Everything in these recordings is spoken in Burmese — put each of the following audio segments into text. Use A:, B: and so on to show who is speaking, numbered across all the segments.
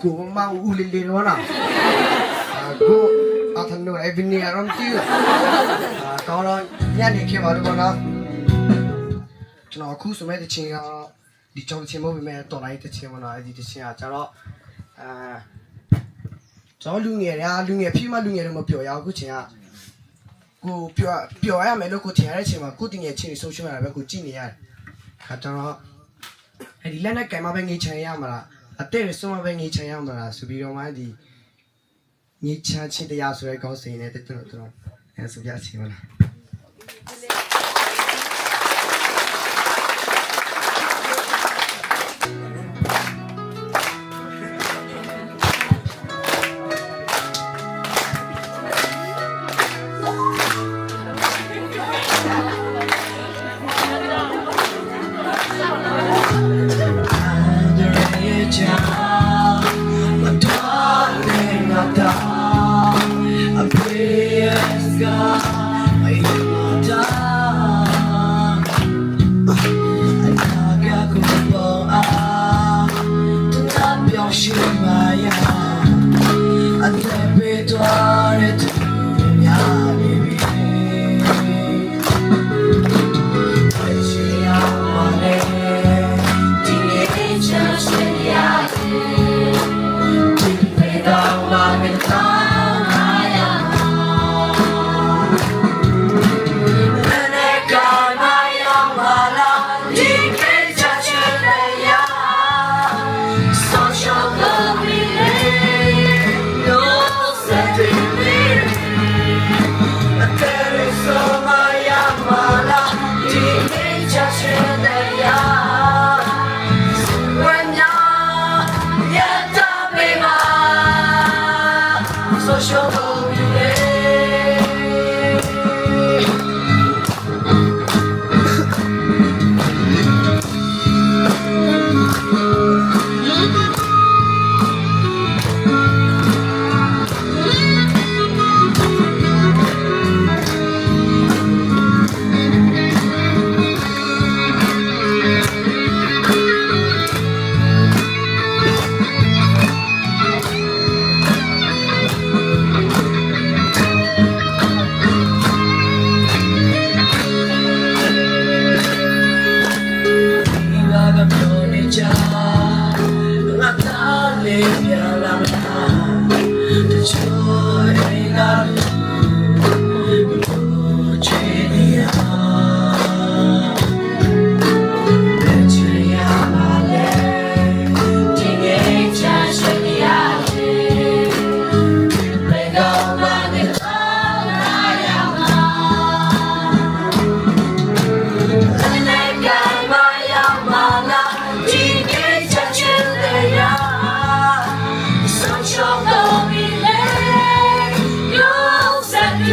A: ကိုမဦးလေးလေးနော်လားကိုအထနိုအဗနီအရမ်တီအာကောင်းတော့ညနေခင်းပါလို့ပေါ့နော်ကျွန်တော်အခုဆိုမဲ့တချင်းကဒီကြောင်တချင်းမဟုတ်ပေမဲ့တော်လိုက်တချင်းပေါ့နော်အဲဒီတချင်းကကျတော့အာကျွန်တော်လူငယ်ရာလူငယ်ဖြီးမလူငယ်တော့မပြောရဘူးအခုချင်းကကိုပြောပြောရမယ်လို့ကိုထင်ရတဲ့ချိန်မှာကိုတင်ငယ်ချင်းဆိုရှယ်မီဒီယာပဲကိုကြည့်နေရတယ်ခါကျတော့အဲ့ဒီလက်နဲ့ကင်မပဲငေးချင်ရမှာလား အတဲ့ရဆုံးမပဲငေးချင်ရမှာလားဆိုပြီးတော့မှဒီငေးချမ်းချင်းတရားဆိုတဲ့ကောင်းစိန်နဲ့တက်တော့တော့အဲဆိုပြချင်ပါလား
B: Social ကု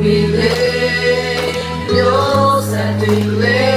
B: ပြီလေမျိုးဆက်တွေလေ